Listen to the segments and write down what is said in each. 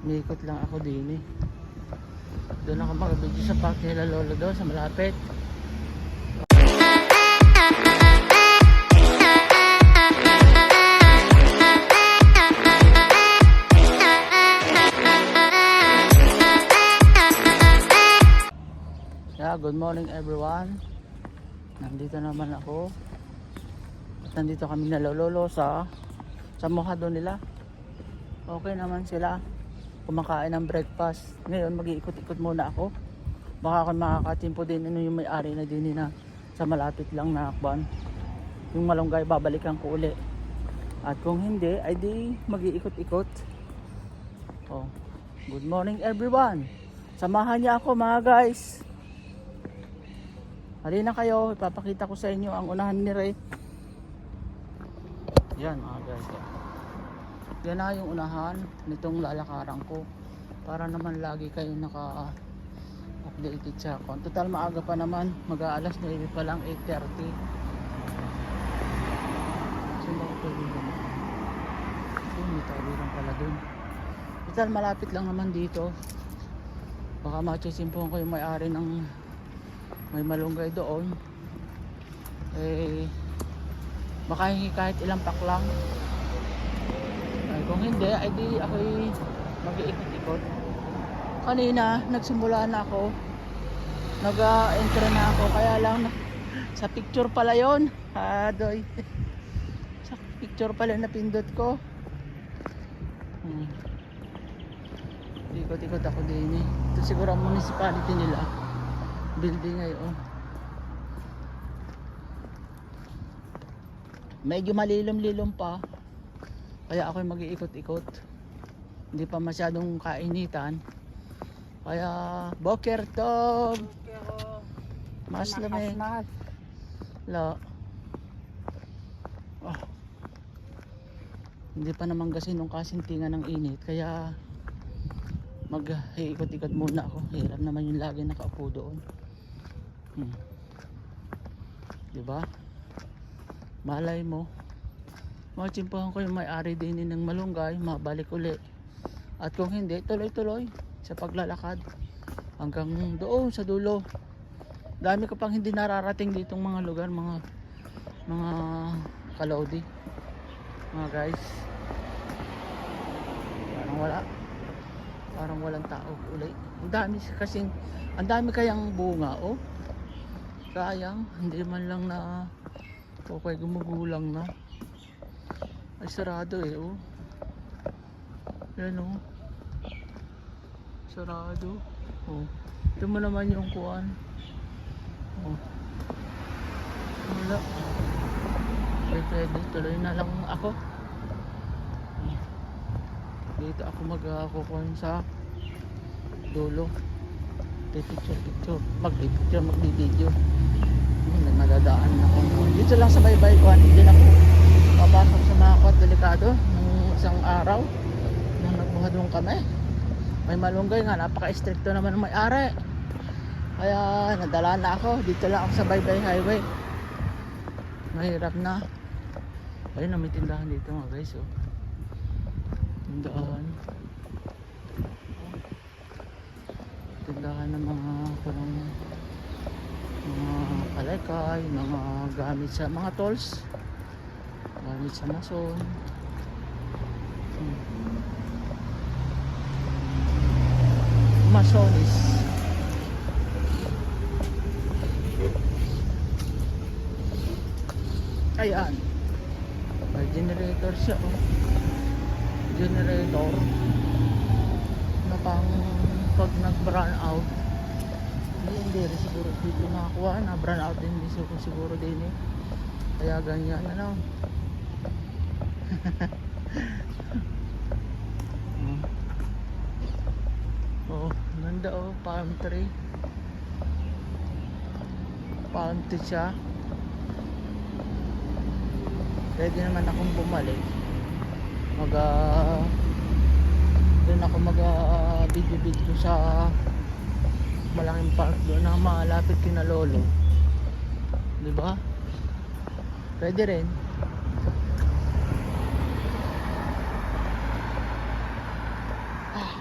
Umikot lang ako din eh. Doon ako mag-video sa park nila Lolo doon sa malapit. Yeah, good morning everyone. Nandito naman ako. At nandito kami na lolo sa sa mukado nila. Okay naman sila. Kumakain ng breakfast. Ngayon mag-iikot-ikot muna ako. Baka ako makakatimpo din ano yung may-ari na din na sa malapit lang na akban. Yung malunggay babalikan ko uli. At kung hindi, ay di mag-iikot-ikot. Oh. Good morning everyone. Samahan niya ako mga guys. Halina kayo, ipapakita ko sa inyo ang unahan ni Ray. Yan mga guys. Yan na yung unahan nitong lalakaran ko. Para naman lagi kayo naka updated sa account. Total maaga pa naman. Mag-aalas 9 pa lang 8.30. Sino ako pwede dun? Ayun, may tawiran pala dun. Total malapit lang naman dito. Baka machisimpuhan ko yung may-ari ng may malunggay doon eh baka kahit ilang pack lang kung hindi ay di ako'y mag-iikot-ikot. Kanina nagsimula na ako. Nag-enter na ako. Kaya lang sa picture pala yon adoy sa picture pala napindot ko. Hmm. ikot-ikot ako din eh. Ito siguro ang municipality nila. Building ngayon. Medyo malilom-lilom pa. Kaya ako'y mag-iikot-ikot. Hindi pa masyadong kainitan. Kaya, boker tov! Mas lamig. La. Ah. Hindi pa naman kasi nung kasintingan ng init. Kaya, mag-iikot-ikot muna ako. Hirap naman yung lagi nakaupo doon. Hmm. 'Di ba? Malay mo. Machimpuhan ko yung may-ari din ng malunggay, mabalik uli. At kung hindi, tuloy-tuloy sa paglalakad hanggang doon sa dulo. Dami ko pang hindi nararating ditong mga lugar, mga mga kalodi. Mga guys. Parang wala. Parang walang tao uli. Ang dami kasing ang dami kayang bunga, oh. Sayang, hindi man lang na okay gumugulang na. Ay sarado eh, oh. Yan oh. Sarado. Oh. Ito mo naman yung kuan. Oh. Wala. Ay pwede, tuloy na lang ako. Dito ako magkukuhan sa dulo. Picture, picture. Magpipicture, magbi-video. Hmm, may madadaan na ako. Dito lang sa baybay ko, hindi na ako papasok kwat delikado nung isang araw. Nung nagbuhadong kami. May malunggay nga, napaka-stricto naman ng may-ari. Kaya nadala na ako. Dito lang ako sa baybay highway. Mahirap na. Ayun, may tindahan dito mga guys. Oh. Tindahan. tindahan ng mga parang mga kalekay, mga gamit sa mga tools gamit sa mason hmm. masonis ayan. May generator siya oh. generator. Na pang pag nag-brown out. Hindi, rin siguro. Dito nakakuha. Na brown out din siguro, siguro din eh. Kaya ganyan ano Oh ganda oh palm tree. Palm tree siya. Pwede naman akong bumalik. Mag ah, doon ako mag uh, video video sa malaking park doon na malapit kina lolo. Di ba? Pwede rin Ah.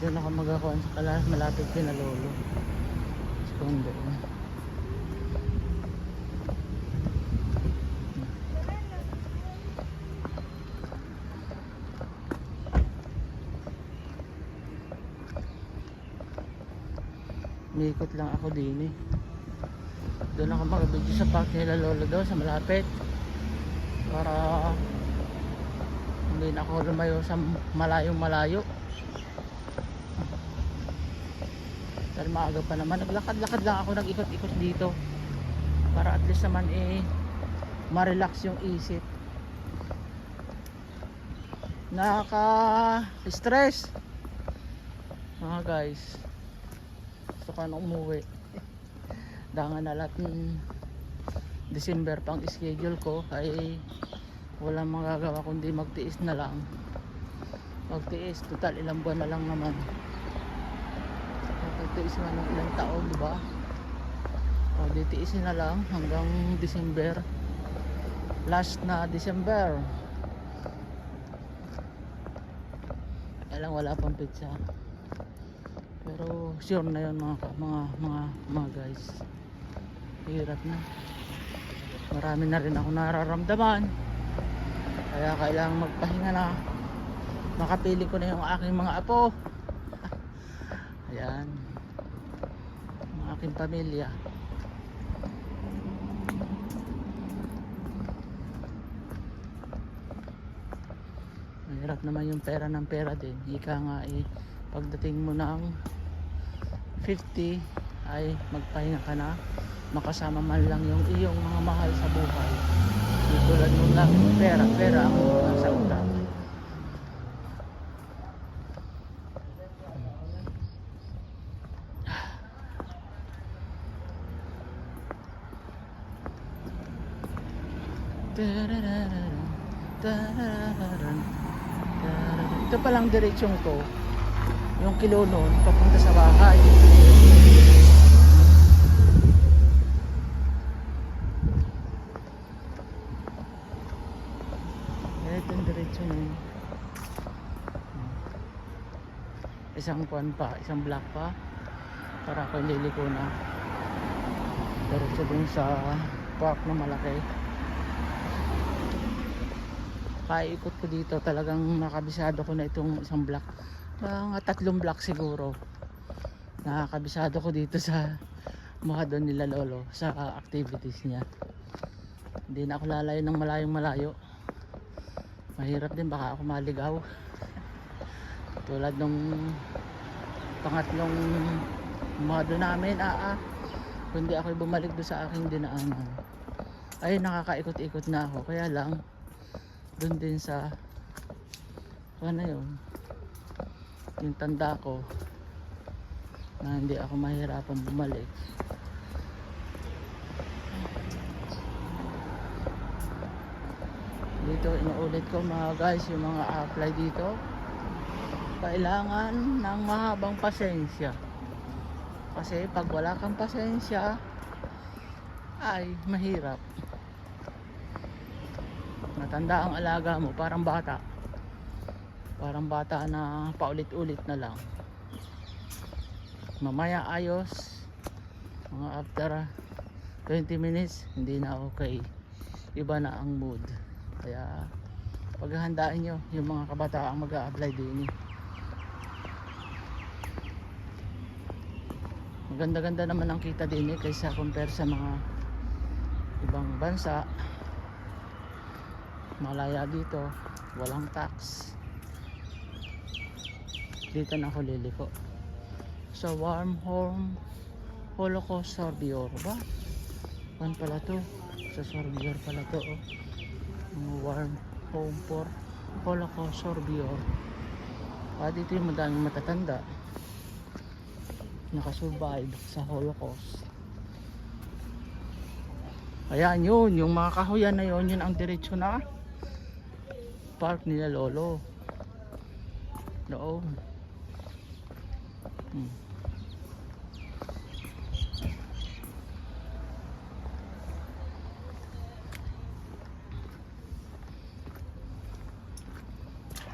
Doon ako kala malapit kina lolo. Sa kondo. Umikot lang ako din eh. Doon ako mag-video sa park nila lolo daw sa malapit. Para hindi na ako lumayo sa malayong malayo. Dahil maaga pa naman. Naglakad-lakad lang ako nag-ikot-ikot dito. Para at least naman eh ma-relax yung isip. Nakaka-stress. Mga guys. Gusto ko na umuwi. Dangan na lahat ng December pang schedule ko ay walang magagawa kundi magtiis na lang. Magtiis. Total ilang buwan na lang naman. Magtiis nga ng ilang taon, di ba? O, ditiisin na lang hanggang December. Last na December. Kaya lang wala pang pizza. Pero sure na yun mga, mga, mga, mga guys. Hirap na. Marami na rin ako nararamdaman. Kaya kailangan magpahinga na. Makapili ko na yung aking mga apo. Ayan. Aking pamilya. Mahirap naman yung pera ng pera din. Ika nga eh, pagdating mo ng 50 ay magpahinga ka na. Makasama man lang yung iyong mga mahal sa buhay. Tulad lang yung pera, pera ang nasa utak. Palang diretsyon ko. Yung kilo nun, papunta sa bahay. Ito yung diretsyon nun. Isang kwan pa, isang black pa. Para ako liliko na. Diretso dun sa park na malaki. Kaikot ko dito talagang nakabisado ko na itong isang block. Mga tatlong block siguro. Nakakabisado ko dito sa mga doon nila lolo sa activities niya. Hindi na ako lalayo ng malayong malayo. Mahirap din baka ako maligaw. Tulad nung pangatlong mga doon namin, ah, ah. Kundi ako bumalik doon sa aking dinaanan. Ay nakakaikot-ikot na ako. Kaya lang, doon din sa ano yun? Yung tanda ko na hindi ako mahirapan bumalik. Dito inuulit ko mga guys yung mga apply dito. Kailangan ng mahabang pasensya. Kasi pag wala kang pasensya ay mahirap matanda ang alaga mo parang bata. Parang bata na paulit-ulit na lang. Mamaya ayos. Mga after 20 minutes hindi na okay iba na ang mood. Kaya paghahandaan nyo yung mga kabataang mag apply din. Maganda-ganda naman ang kita din eh kaysa compare sa mga ibang bansa malaya dito walang tax. Dito na ako liliko. Sa warm home holocaust sorbior ba? Kan pala to? Sa sorbior pala to oh. Warm home for holocaust sorbior. Ah dito yung madaming matatanda. Nakasurvive sa holocaust. Ayan yun, yung mga kahoyan na yun, yun ang diretsyo na park nila lolo. Doon. Hmm.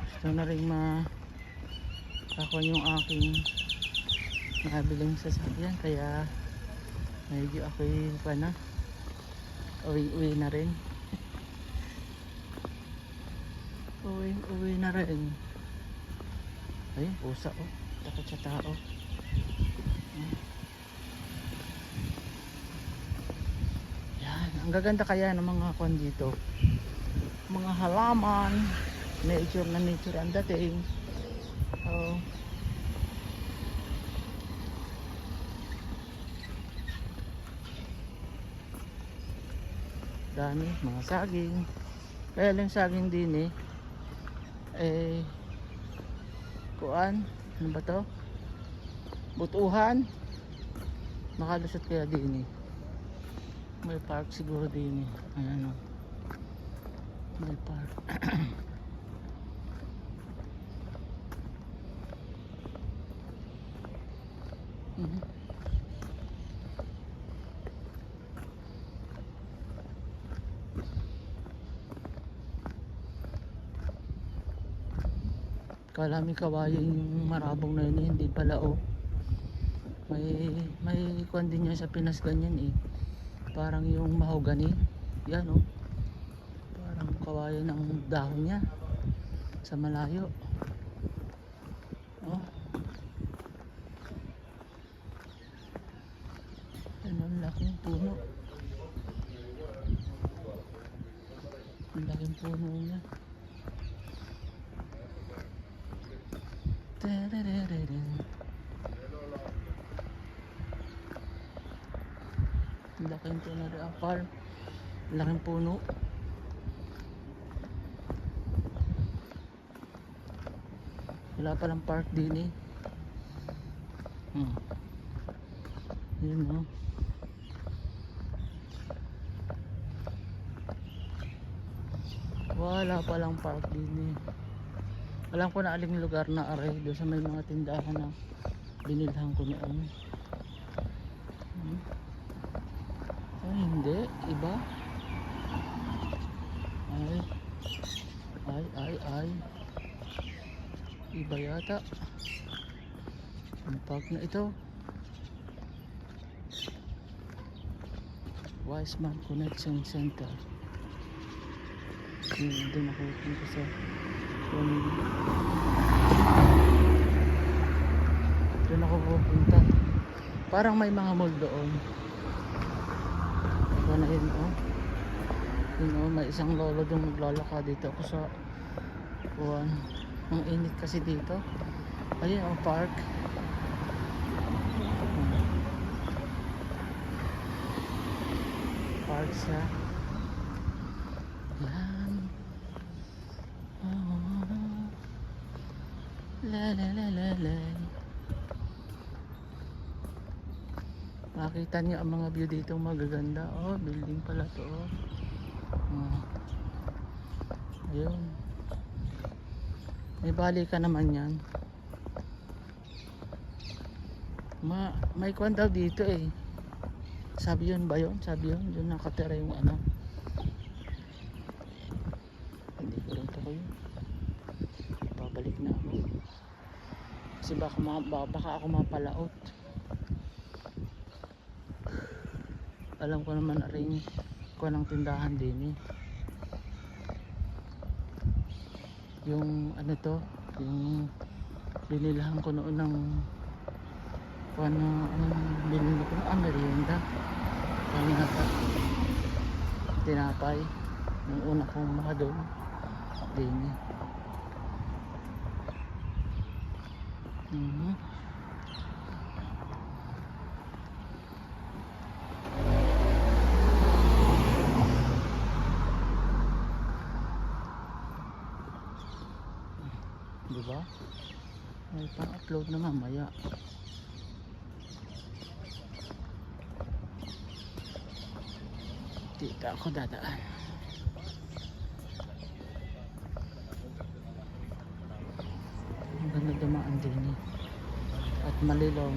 Gusto na rin ma ako yung aking nabiling sasakyan kaya medyo ako'y pa na uwi uwi na rin uwi uwi na rin. Ay pusa oh. Takot sa tao Hmm. yan ang gaganda kaya ng mga kwan dito. Mga halaman nature na nature ang dating. Oh. Dami mga saging. Kaya lang saging din eh eh kuan ano ba to? Butuhan. Makalusot kaya din eh. May park siguro din eh. Ayan o may park. Mhm. Kala may kawayan yung marabong na yun, eh, hindi pala oh. May may kwan din yan sa Pinas ganyan eh. Parang yung mahogani. Yan oh. Parang kawayan ng dahon niya sa malayo. Oh. Ano ang laking puno. Ang laking puno niya. Tararararan. Ang laking Ang laking puno. Wala palang park din eh. Hmm. Yun oh. Wala palang park din eh. Alam ko na aling lugar na aray doon sa may mga tindahan na binilhan ko noon. Hmm. Ay, hindi. Iba. Ay. Ay, ay, ay. Iba yata. Ang park na ito. Wiseman Connection Center. Yun, doon ako punta sa Family. Doon ako pupunta. Parang may mga mall doon. Na yun, oh. Yun, oh, may isang lolo doon maglalaka dito ako sa kuwan. Ang init kasi dito. Ayun, oh, park. Park siya. Yan. Oh. La la la la la. Makita niyo ang mga view dito magaganda. Oh, building pala to. Oh. Oh. Ayun. May balikan naman yan. Ma, may kwan daw dito eh. Sabi yun ba yun? Sabi yun. Yun nakatira yung ano. Hindi ko rin yun. Babalik na ako. Kasi baka, baka ako mapalaot. Alam ko naman rin ko ng tindahan din eh. Yung ano to, yung binilhan ko noon ng kung ano, binili ko, ah, merienda. Panata. Tinapay. Yung una kong mga doon. Din. Mhm. Diba? May pang-upload na mamaya. Dito ako dadaan. Ang ganda dumaan din eh. At malilong.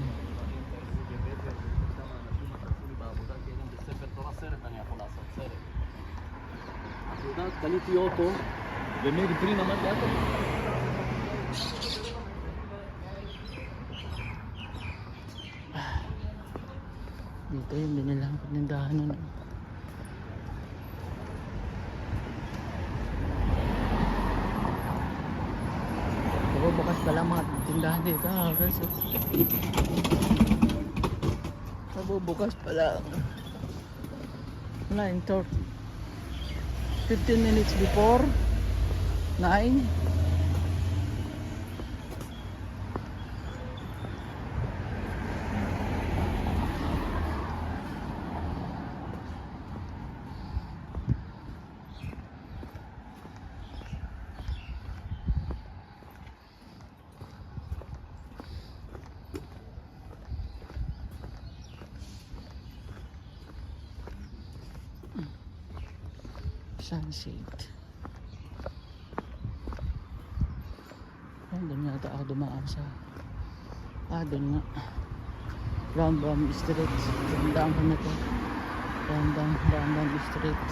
Dali ti oto. Ve meri prima mandata. Dito yung binilang panindahan nun. Oo, bukas pala mga tindahan dito. Ah, guys. oh. Sabo, bukas pala. 9 to 15 minutes before 9 sunset Ayun, doon yata ako dumaan sa ah doon nga. Rambam Street. Rambam ko na to. Rambam Rambam Street.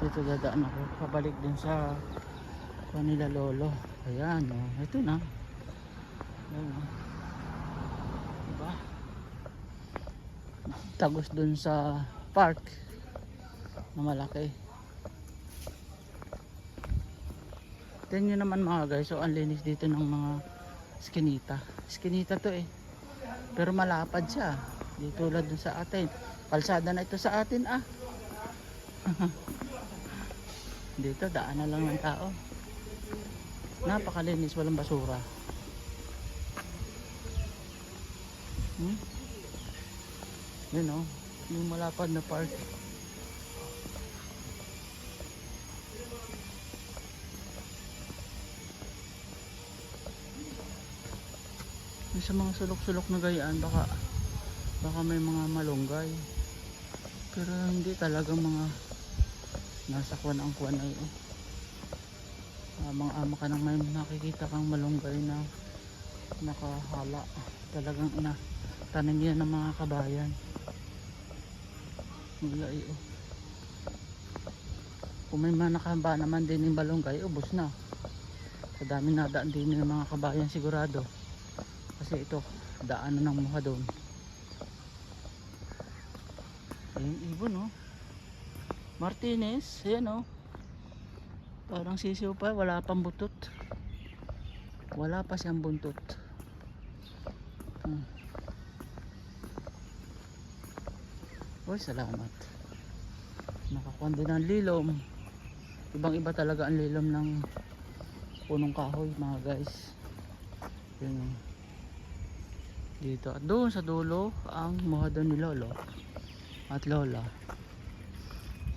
Dito dadaan ako. Pabalik din sa kanila lolo. Ayan o oh. ito na. Ayan o diba? Tagos dun sa park na malaki. Tingnan nyo naman mga guys. So ang linis dito ng mga skinita. Skinita to eh. Pero malapad siya. Di tulad dun sa atin. Kalsada na ito sa atin ah. Dito daan na lang ng tao napakalinis walang basura hmm? yun o yung malapad na park sa mga sulok-sulok na gayaan baka baka may mga malunggay pero hindi talagang mga nasa kuwan ang kuwan ay oh. Amang ama ka nang may nakikita kang malunggay na nakahala. Talagang ina tanim yan ng mga kabayan. Wala eh oh. kung may mga nakahamba naman din yung malunggay ubos na. Sa dami na daan din ng mga kabayan sigurado. Kasi ito daan na ng muha doon. Ayun ibon oh. Martinez, ayan oh. Parang sisiw pa, wala pang butot. Wala pa siyang buntot. Hmm. Uy, salamat. Nakakuha din ng lilom. Ibang iba talaga ang lilom ng punong kahoy mga guys. Yun. oh. Dito at doon sa dulo ang muhado ni Lolo at Lola.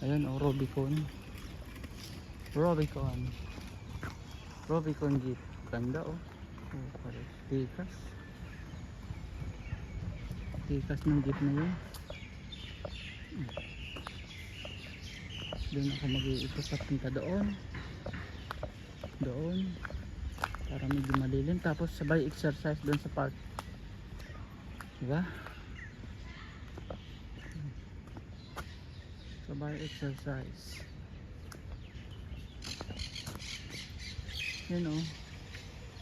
Ayun o, oh. Robicon. Robicon jeep. Ganda. Oh. Oh, pare. Tikas. Tikas ng jeep na yun. Doon ako mag-iikot papunta doon. Doon. Para medyo malilim. Tapos sabay exercise doon sa park. Diba? sabay exercise yun oh.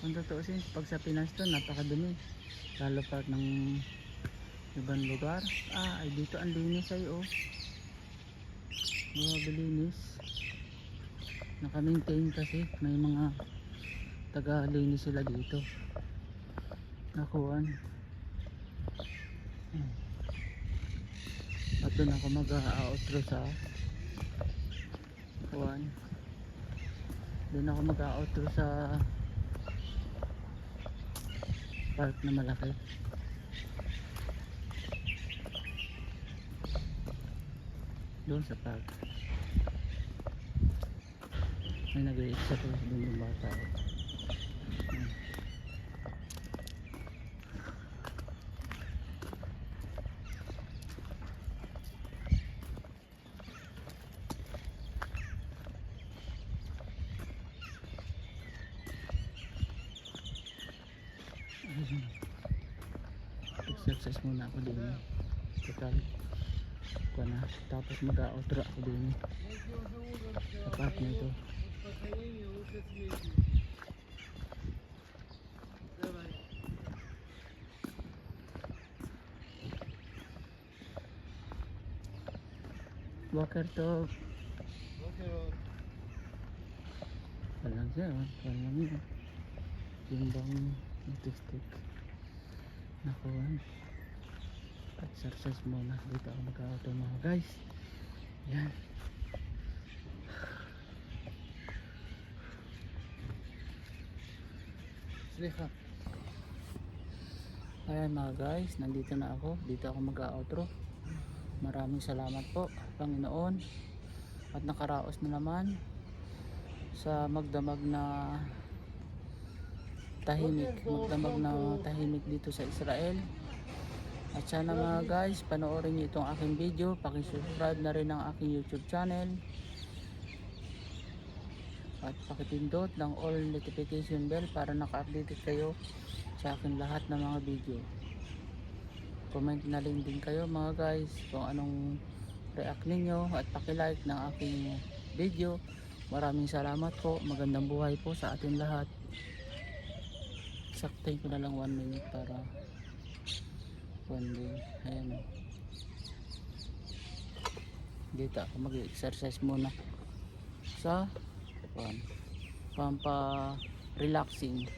ang totoo sin pag sa Pinas to napakadumi lalo pa ng ibang lugar ah ay dito ang linis ay oh grabe linis naka-maintain kasi may mga taga-linis sila dito nakuhan. At doon ako mag-outro sa kuwan. Doon ako mag-outro sa park na malaki. Doon sa park. May nag-exercise doon yung bata. Exercise muna ako din total ko na tapos mag-outro ako din sa part na ito Walker walang siya walang autistic nakuha exercise muna dito ako mag-auto mga guys yan Sliha. Ayan mga guys, nandito na ako. Dito ako mag-outro. Maraming salamat po, Panginoon. At nakaraos na naman sa magdamag na tahimik. Magdamag na tahimik dito sa Israel. At sana mga guys, panoorin niyo itong aking video. Pakisubscribe na rin ang aking YouTube channel. At pakipindot ng all notification bell para naka-update kayo sa aking lahat ng mga video. Comment na rin din kayo mga guys kung anong react ninyo at pakilike ng aking video. Maraming salamat po. Magandang buhay po sa atin lahat. Saktayin ko na lang 1 minute para one. Ayan. Dito ako mag-exercise muna sa one, pampa relaxing